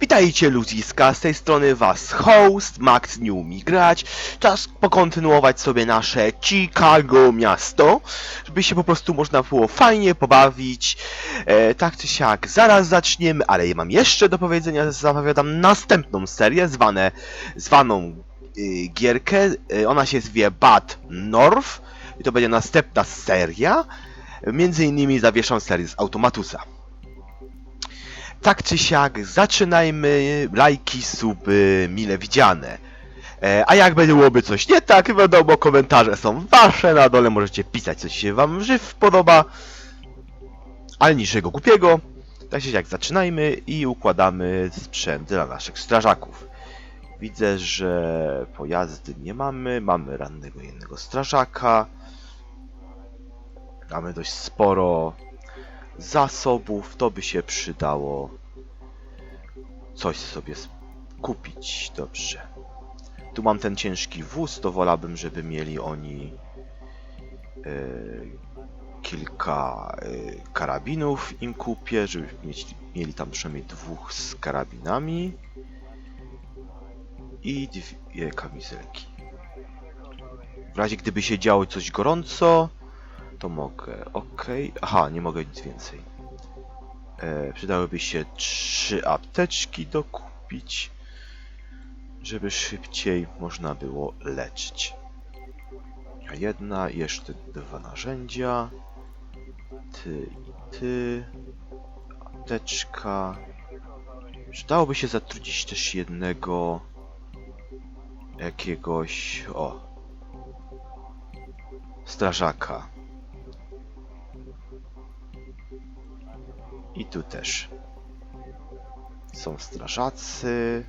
Witajcie ludziska, z tej strony was host, Max nie umie grać. Czas pokontynuować sobie nasze Chicago miasto, żeby się po prostu można było fajnie pobawić. E, tak czy siak, zaraz zaczniemy, ale ja mam jeszcze do powiedzenia, zapowiadam następną serię, zwane, zwaną y, gierkę. Y, ona się zwie Bad North i to będzie następna seria. Między innymi zawieszam serię z Automatusa. Tak czy siak, zaczynajmy. Lajki, suby, mile widziane. E, a jak byłoby coś nie tak, wiadomo, komentarze są wasze, na dole możecie pisać, coś się wam żyw podoba. Ale niczego głupiego. Tak czy siak, zaczynajmy i układamy sprzęt dla naszych strażaków. Widzę, że pojazdy nie mamy, mamy rannego jednego strażaka. Mamy dość sporo zasobów, to by się przydało coś sobie kupić. Dobrze. Tu mam ten ciężki wóz, to wolałbym, żeby mieli oni e, kilka e, karabinów im kupię, żeby mieć, mieli tam przynajmniej dwóch z karabinami i dwie kamizelki. W razie gdyby się działo coś gorąco, to mogę. Ok. Aha, nie mogę nic więcej. E, przydałyby się trzy apteczki dokupić, żeby szybciej można było leczyć. A Jedna, jeszcze dwa narzędzia. Ty i ty. Apteczka. Przydałoby się zatrudnić też jednego jakiegoś. O. Strażaka. I tu też. Są strażacy.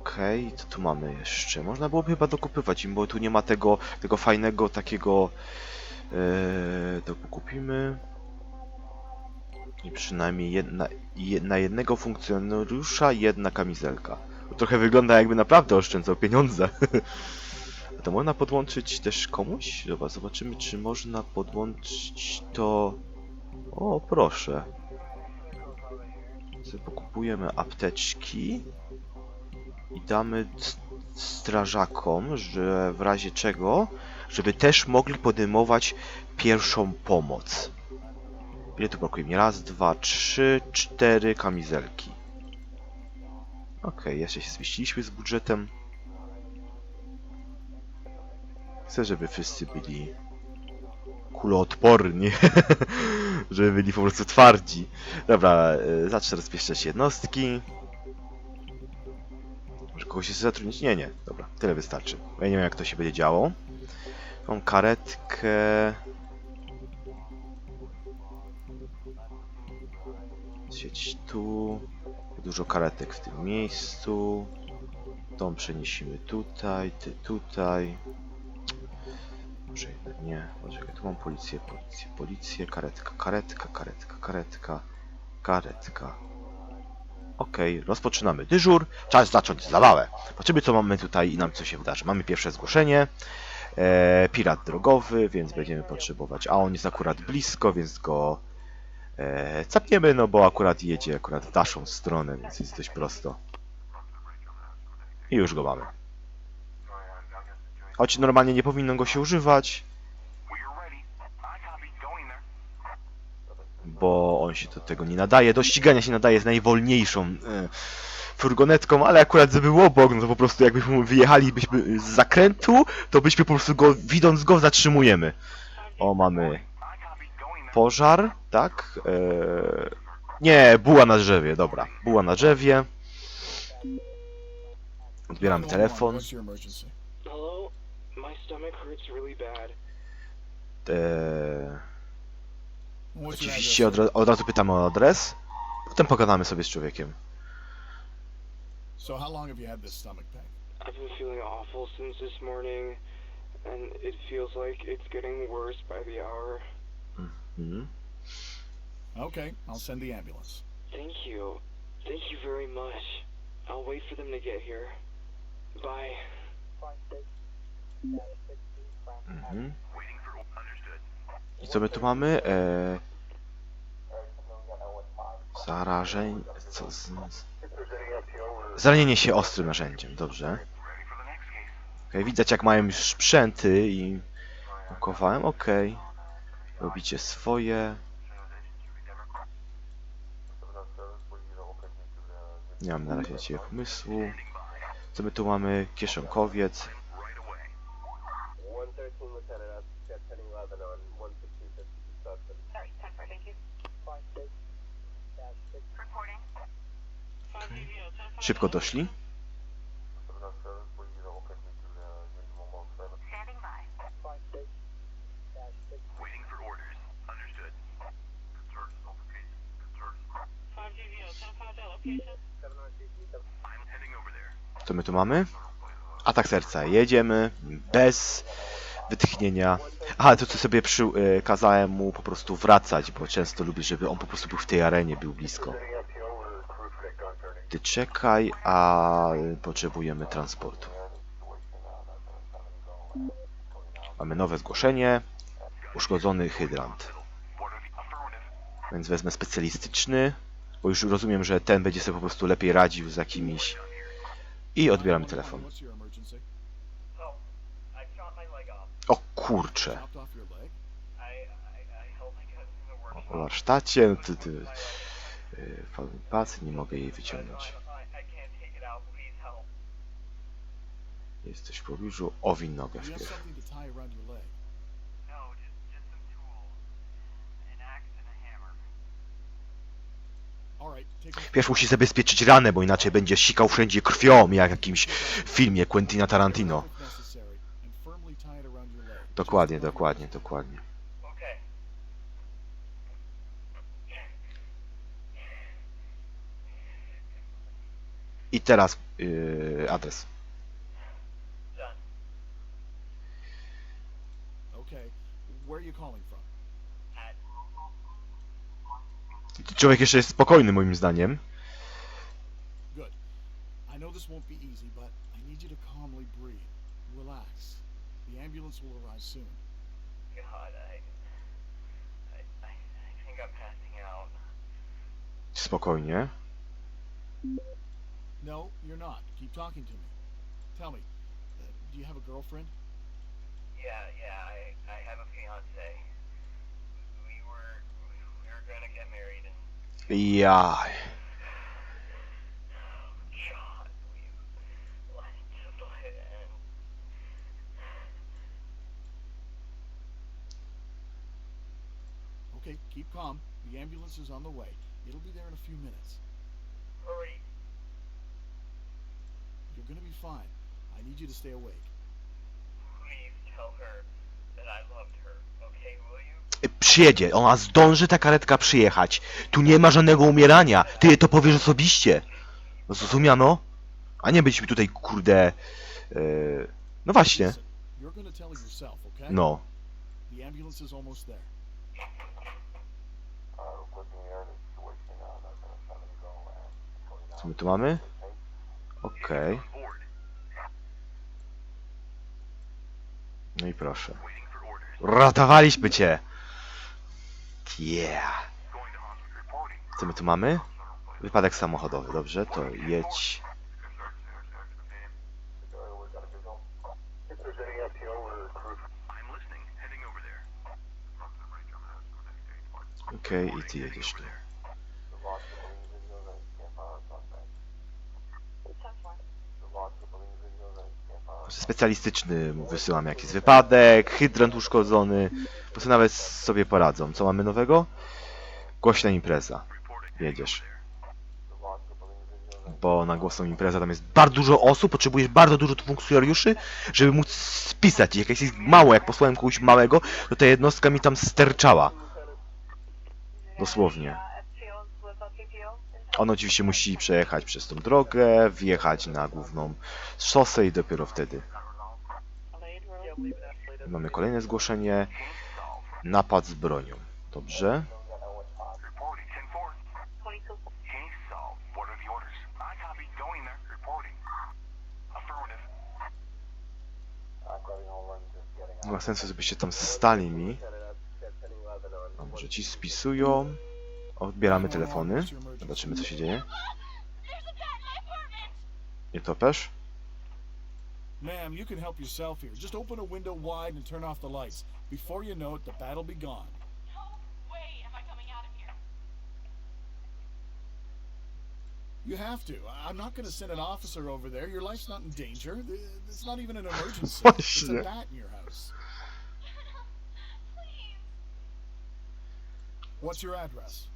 Okej, co tu mamy jeszcze? Można byłoby chyba dokupywać im, bo tu nie ma tego, tego fajnego takiego... Yy, to kupimy. I przynajmniej jedna, je- na jednego funkcjonariusza jedna kamizelka. To trochę wygląda jakby naprawdę oszczędzał pieniądze. To można podłączyć też komuś? Dobra, zobaczymy, czy można podłączyć to... O, proszę. Sobie pokupujemy apteczki i damy strażakom, że w razie czego, żeby też mogli podejmować pierwszą pomoc. Ile tu brakuje mi? Raz, dwa, trzy, cztery kamizelki. Okej, jeszcze się zmieściliśmy z budżetem. Chcę, żeby wszyscy byli kuloodporni, żeby byli po prostu twardzi. Dobra, e, zacznę rozpieszczać jednostki. Może kogoś jeszcze zatrudnić? Nie, nie. Dobra, tyle wystarczy. Ja nie wiem jak to się będzie działo. Mam karetkę. Sieć tu. Dużo karetek w tym miejscu. Tą przenieśmy tutaj, ty tutaj. Może jednak nie. Poczekaj, tu mam policję, policję, policję, karetka, karetka, karetka, karetka, karetka. Okej, rozpoczynamy dyżur. Czas zacząć zabawę. Patrzymy co mamy tutaj i nam co się wydarzy. Mamy pierwsze zgłoszenie. E, pirat drogowy, więc będziemy potrzebować. A on jest akurat blisko, więc go e, capniemy, no bo akurat jedzie akurat w naszą stronę, więc jest dość prosto. I już go mamy. Choć normalnie nie powinno go się używać, bo on się do tego nie nadaje. Do ścigania się nadaje z najwolniejszą e, furgonetką, ale akurat był obok, no to po prostu jakbyśmy wyjechalibyśmy z zakrętu, to byśmy po prostu go, widząc go, zatrzymujemy. O, mamy pożar, tak? E, nie, buła na drzewie, dobra. Buła na drzewie. Odbieramy telefon. What's your emergency? Hello? My stomach hurts really bad. What's oczywiście od, ra- od razu pytamy o adres. Potem pogadamy sobie z człowiekiem. So how long have you had this stomach pain? I've been feeling awful since this morning, and it feels like it's getting worse by the hour. Mhm. Okay, I'll send the ambulance. Thank you. Thank you very much. I'll wait for them to get here. Bye. Mhm. I co my tu mamy? E, Zarażenie... Co z... Zranienie się ostrym narzędziem, dobrze. Okej, widać jak mają już sprzęty i... Ukowałem, okej. Robicie swoje. Nie mam na razie ciebie pomysłu. Co my tu mamy? Kieszonkowiec. Szybko doszli. Co my tu mamy? Atak serca. Jedziemy bez wytchnienia. Aha, to co sobie przy, e, kazałem mu po prostu wracać, bo często lubię, żeby on po prostu był w tej arenie, był blisko. Ty czekaj, a potrzebujemy transportu. Mamy nowe zgłoszenie. Uszkodzony hydrant. Więc wezmę specjalistyczny, bo już rozumiem, że ten będzie sobie po prostu lepiej radził z jakimiś. I odbieramy telefon. O kurcze. Po warsztacie, no ty, ty. Pacy, nie mogę jej wyciągnąć. Jesteś w pobliżu, owin nogę. No, take off. Pierw musi zabezpieczyć ranę, bo inaczej będzie sikał wszędzie krwią, jak w jakimś filmie Quentina Tarantino. Dokładnie, dokładnie, dokładnie. I teraz yy, adres. Człowiek jeszcze jest spokojny moim zdaniem. Good. I know this won't be easy, but I need you to calmly breathe. Relax. The ambulance will arrive soon. God, I, I, I, I think I'm passing out. Spokojnie. No, you're not. Keep talking to me. Tell me, uh, do you have a girlfriend? Yeah, yeah, I, I have a fiance. We were, we were gonna get married and Ja. God, we let just let it end. Okay, keep calm. The ambulance is on the way. It'll be there in a few minutes. Hurry. You're gonna be fine. I need you to stay awake. Please tell her that I loved her. Okay, will you? Przyjedzie, ona zdąży ta karetka przyjechać. Tu nie ma żadnego umierania. Ty jej to powiesz osobiście. Zrozumiano? A nie być mi tutaj, kurde... Yy... No właśnie. Listen, you're gonna tell her yourself, okay? No. The ambulance is almost there. Co my tu mamy? Okej. No i proszę. Ratowaliśmy cię! Yeah! Co my tu mamy? Wypadek samochodowy, dobrze? To jedź. Okej, i ty jedziesz tu. Specjalistyczny mu wysyłam jakiś wypadek, hydrant uszkodzony. Po prostu nawet sobie poradzą. Co mamy nowego? Głośna impreza. Jedziesz. Bo na głośną imprezę tam jest bardzo dużo osób, potrzebujesz bardzo dużo funkcjonariuszy, żeby móc spisać. Jak jest mało, jak posłałem kogoś małego, to ta jednostka mi tam sterczała. Dosłownie. On oczywiście musi przejechać przez tą drogę, wjechać na główną szosę i dopiero wtedy. Mamy kolejne zgłoszenie. Napad z bronią. Dobrze. Reporting 10-4. Case solved. What are the orders? I copy. Going there. Reporting. Affirmative. Nie ma sensu, żebyście tam stali mi. A może ci spisują? Odbieramy 911, telefony. Zobaczymy, co się dzieje. There's topesz? Ma'am, you can help yourself here. Just open a window wide and turn off the lights. Before you know it, the bat'll be gone. I. You have to. I- I'm not going to send an officer over there. Your life's not in danger. It's not even an emergency. it's a bat in your house. Please. What's your address?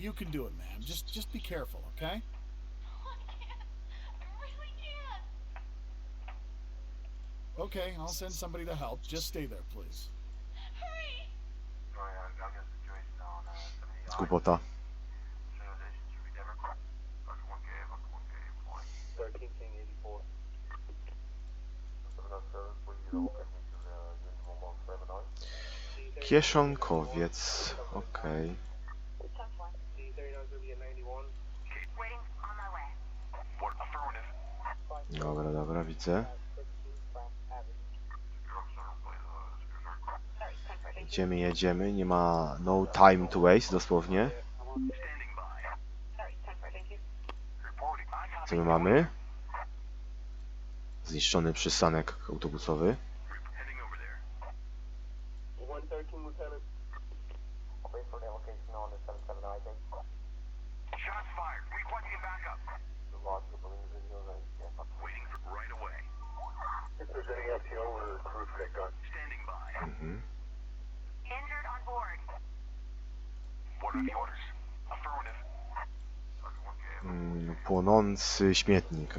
You can do it, ma'am. Just just be careful, okay? No, I can't. I really can't. Okay, I'll send somebody to help. Just stay there, please. Hurry. Oh yeah, I zero zero. Sorry, Stanford. Thank you. Jedziemy, jedziemy. Nie ma no time to waste, dosłownie. Co my mamy? Zniszczony przystanek autobusowy. Heading over there. 113 Lieutenant. Wait for the location on the 77 I think. Shots fired. Requesting backup. The loss of the individuals and yeah. Waiting for right away. If there's any FTO or crew for that gun. Standing by. Mhm. Injured on board. What are the orders? Affirmative. Buck 1K, Buck Mm, płonący śmietnik.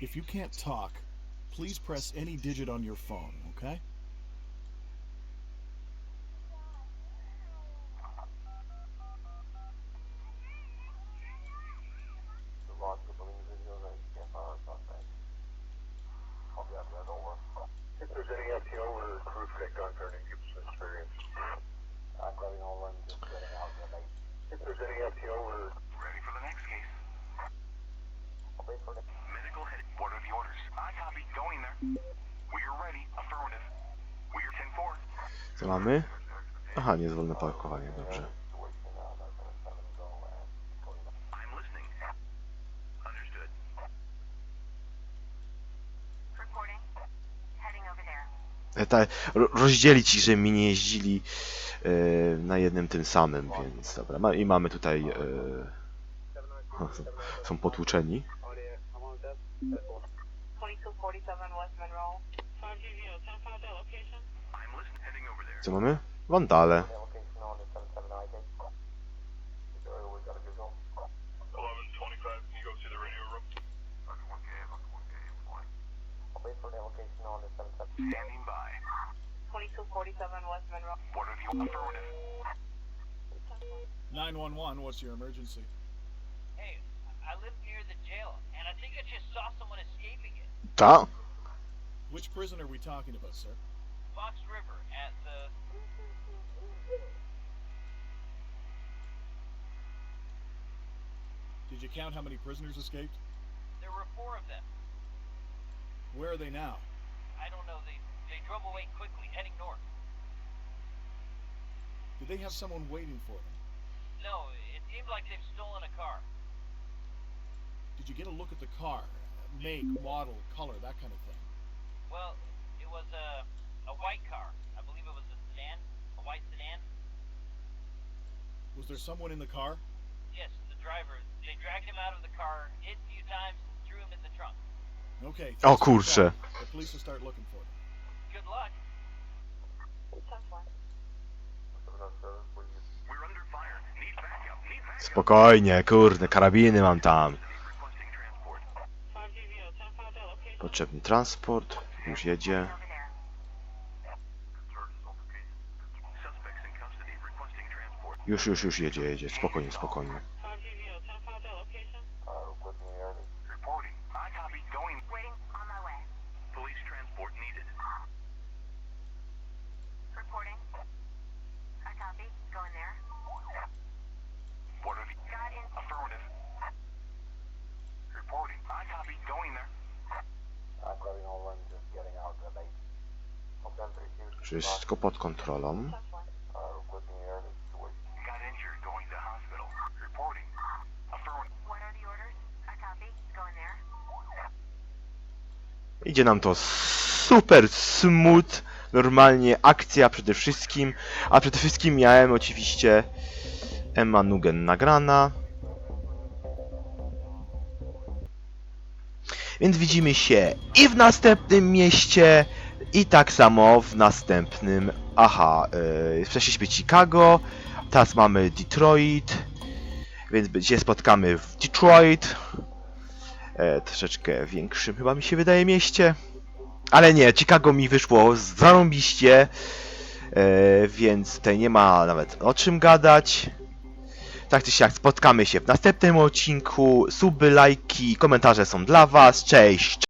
If you can't talk, please press any digit on your phone, okay? Reporting. Heading over there. E, Ta, ro- rozdzielić ich, żeby mi nie jeździli e, na jednym tym samym, więc dobra. Ma, I mamy tutaj... E, są potłuczeni. On the, I'm on desk. 2247 West Monroe. I'm listening. Heading over there. Co mamy? Wandale. The location on the 77 I think. So we got a visual. 1125. Can you go to the radio room? Buck 1K, Buck 1K, point. Wait for the location on the 77. Standing by. 2247 West Monroe. What are the affirmative? 911, what's your emergency? Hey, I live near the jail, and I think I just saw someone escaping it. Ta? Which prison are we talking about, sir? Fox River at the. Did you count how many prisoners escaped? There were four of them. Where are they now? I don't know. They they drove away quickly, heading north. Did they have someone waiting for them? No, it seemed like they've stolen a car. Did you get a look at the car? Make, model, color, that kind of thing. Well, it was a a white car. I believe it was a sedan, a white sedan. Was there someone in the car? Yes, the driver. They dragged him out of the car, hit a few times, threw him in the trunk. Okay. O thanks for kurczę. The police will start looking for them. Good luck. Spokojnie, kurde, karabiny mam tam. Potrzebny transport, już jedzie. Over there. Suspects in custody. Requesting transport. Już, już, już jedzie, jedzie. Spokojnie, spokojnie. Uh, requesting the early. Reporting. I copy. Going. Waiting on my way. Police transport needed. Reporting. I copy. Going there. What are the... Got in. Affirmative. Reporting. I copy. Going there. I'm grabbing all runs, just getting out of the base. Hotel 3 Houston. Wszystko pod kontrolą. Uh, requesting the early situation. Got injured. Going to hospital. Reporting. Affirmative. What are the orders? I copy. Going there. Idzie nam to super smooth. Normalnie akcja przede wszystkim. A przede wszystkim miałem oczywiście Emma Nugen nagrana. Więc widzimy się i w następnym mieście, i tak samo w następnym. Aha, yy, przeszliśmy Chicago, teraz mamy Detroit, więc się spotkamy w Detroit. E, troszeczkę większym chyba mi się wydaje mieście. Ale nie, Chicago mi wyszło zarąbiście, e, więc tutaj nie ma nawet o czym gadać. Tak czy siak spotkamy się w następnym odcinku. Suby, lajki, komentarze są dla was. Cześć!